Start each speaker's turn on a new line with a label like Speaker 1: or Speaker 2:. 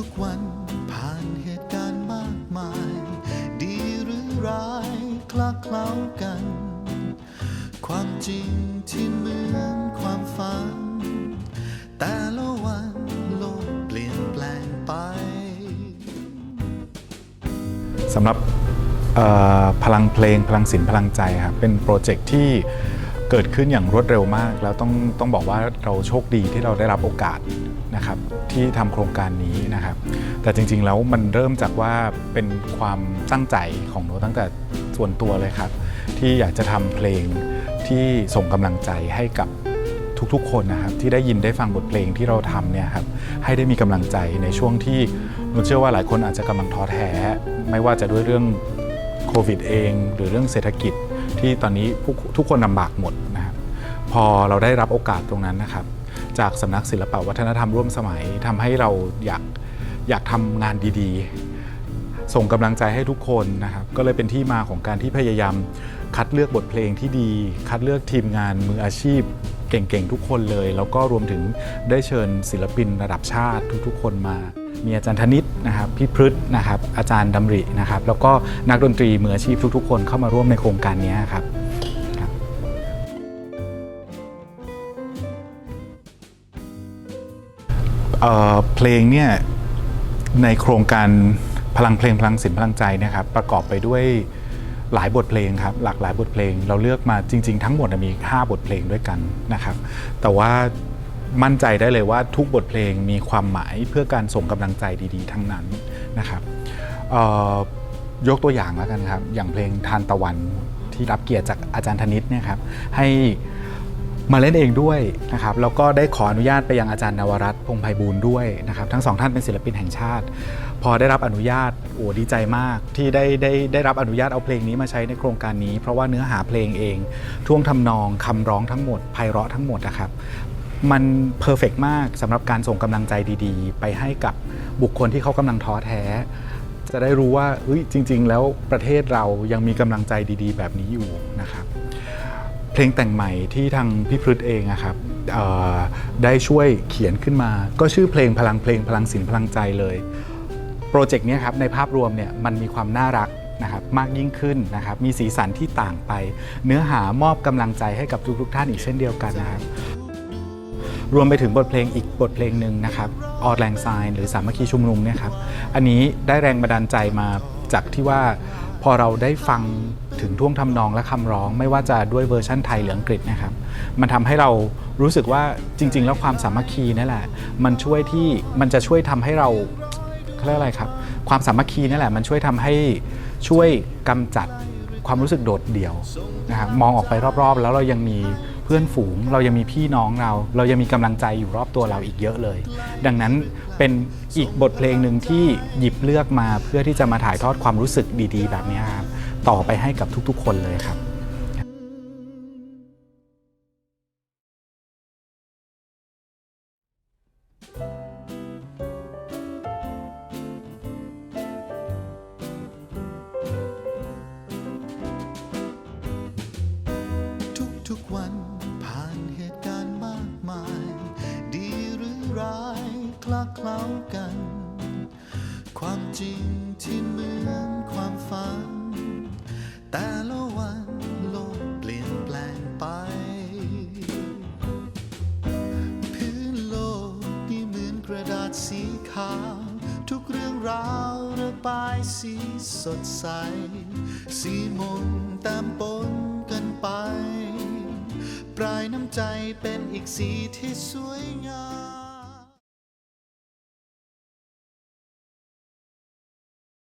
Speaker 1: ทุกวันผ่านเหตุการณ์มากมาย ดีหรือร้ายคลาคล้ากัน ความจริงที่เหมือนความฝัน แต่ละวันโลกเปลี่ยนแปลงไป
Speaker 2: สำหรับพลังเพลงพลังศิลป์พลังใจครับเป็นโปรเจกต์ที่ เกิดขึ้นอย่างรวดเร็วมาก แล้วต้องต้องบอกว่าเราโชคดีที่เราได้รับโอกาสนะครับที่ทำโครงการนี้นะครับ แต่จริงๆแล้วมันเริ่มจากว่าเป็นความตั้งใจของโนตตั้งแต่ส่วนตัวเลยครับ ที่อยากจะทำเพลงที่ส่งกำลังใจให้กับทุกๆ คนนะครับที่ได้ยินได้ฟังบทเพลงที่เราทำเนี่ยครับให้ได้มีกำลังใจในช่วงที่นุชเชื่อว่าหลายคนอาจจะกำลังท้อแท้ ไม่ว่าจะด้วยเรื่อง ควิดเอง หรือเรื่องเศรษฐกิจที่ตอนนี้ทุกคนลำบากหมดนะครับพอเราได้รับโอกาสตรงนั้นนะครับ จากสำนักศิลปวัฒนธรรมร่วมสมัยทำให้เราอยากอยากทำงานดีๆ ส่งกำลังใจให้ทุกคนนะครับก็เลยเป็นที่มาของการที่พยายามคัดเลือกบทเพลงที่ดี คัดเลือกทีมงานมืออาชีพ เก่งๆ ทุกคนเลย แล้วก็รวมถึงได้เชิญศิลปินระดับชาติทุกๆ คนมา มีอาจารย์ธนิตนะครับพี่พฤษนะครับอาจารย์ดำรินะครับ แล้วก็นักดนตรีมืออาชีพทุกๆ คนเข้ามาร่วมในโครงการนี้ครับเเพลงเนี่ยในโครงการพลังเพลงพลังศิลป์พลังใจนะครับประกอบไปด้วย หลายบทเพลงครับหลากหลายบทเพลง เราเลือกมาจริง ๆ ทั้งหมดมี 5 บทเพลงด้วยกันนะครับแต่ว่ามั่นใจได้เลยว่าทุกบทเพลงมีความหมายเพื่อการส่งกำลังใจดีๆ ทั้งนั้นนะครับยกตัวอย่างแล้วกันครับอย่างเพลงทานตะวันที่รับเกียรติจากอาจารย์ธนิตเนี่ยครับให้ มาเล่นเองด้วยนะครับแล้วก็ได้ขออนุญาตไปยังอาจารย์นวรัตน์พงไพบูลด้วยนะครับทั้งสองท่านเป็นศิลปินแห่งชาติ พอได้รับอนุญาตโอ้ดีใจมากที่ได้ได้ได้รับอนุญาตเอาเพลงนี้มาใช้ในโครงการนี้ เพราะว่าเนื้อหาเพลงเอง ท่วงทำนองคำร้องทั้งหมดไพเราะทั้งหมดนะครับมันเพอร์เฟกมากสำหรับการส่งกำลังใจดีๆ ไปให้กับบุคคลที่เขากำลังท้อแท้ จะได้รู้ว่าเอ้ยจริง ๆ แล้วประเทศเรายังมีกำลังใจดี ๆ แบบนี้อยู่นะครับ เพลงแต่งใหม่ที่ทางพี่พฤษเองอะครับได้ช่วยเขียนขึ้นมา ก็ชื่อเพลงพลังเพลงพลังศิลป์พลังใจเลยโปรเจกต์นี้ครับในภาพรวมเนี่ยมันมีความน่ารักนะครับมากยิ่งขึ้นนะครับมีสีสันที่ต่างไป เนื้อหามอบกำลังใจให้กับทุกๆท่านอีกเช่นเดียวกันนะครับรวมไปถึงบทเพลงอีกบทเพลงหนึ่งนะครับออดแรงไซน์หรือสามัคคีชุมนุมเนี่ยครับอันนี้ได้แรงบันดาลใจมาจากที่ว่าพอเราได้ฟัง ถึงท่วงทำนองและคำร้อง ไม่ว่าจะด้วยเวอร์ชั่นไทยหรืออังกฤษนะครับ มันทำให้เรารู้สึกว่าจริง ๆ แล้วความสามัคคีนั่นแหละ มันช่วยที่มันจะช่วยทำให้เราเขาเรียกอะไรครับ ความสามัคคีนั่นแหละ มันช่วยทำให้ช่วยกำจัดความรู้สึกโดดเดี่ยวนะครับมองออกไปรอบๆ แล้วเรายังมีเพื่อนฝูง เรายังมีพี่น้องเรา เรายังมีกำลังใจอยู่รอบตัวเราอีกเยอะเลย ดังนั้นเป็นอีกบทเพลงหนึ่งที่หยิบเลือกมาเพื่อที่จะมาถ่ายทอดความรู้สึกดี ๆ แบบนี้ครับ ต่อไปให้กับทุกๆ คนเลยครับ
Speaker 1: ทุกๆวันผ่านเหตุการณ์มากมาย ดีหรือร้ายคลาเคล้ากัน ความจริงที่เหมือนความฝัน แต่ละวันโลกเปลี่ยนแปลงไป พื้นโลกนี่เหมือนกระดาษสีขาว ทุกเรื่องราวระบายสีสดใส สีมนตามปนกันไป ปลายน้ำใจเป็นอีกสีที่สวยงาม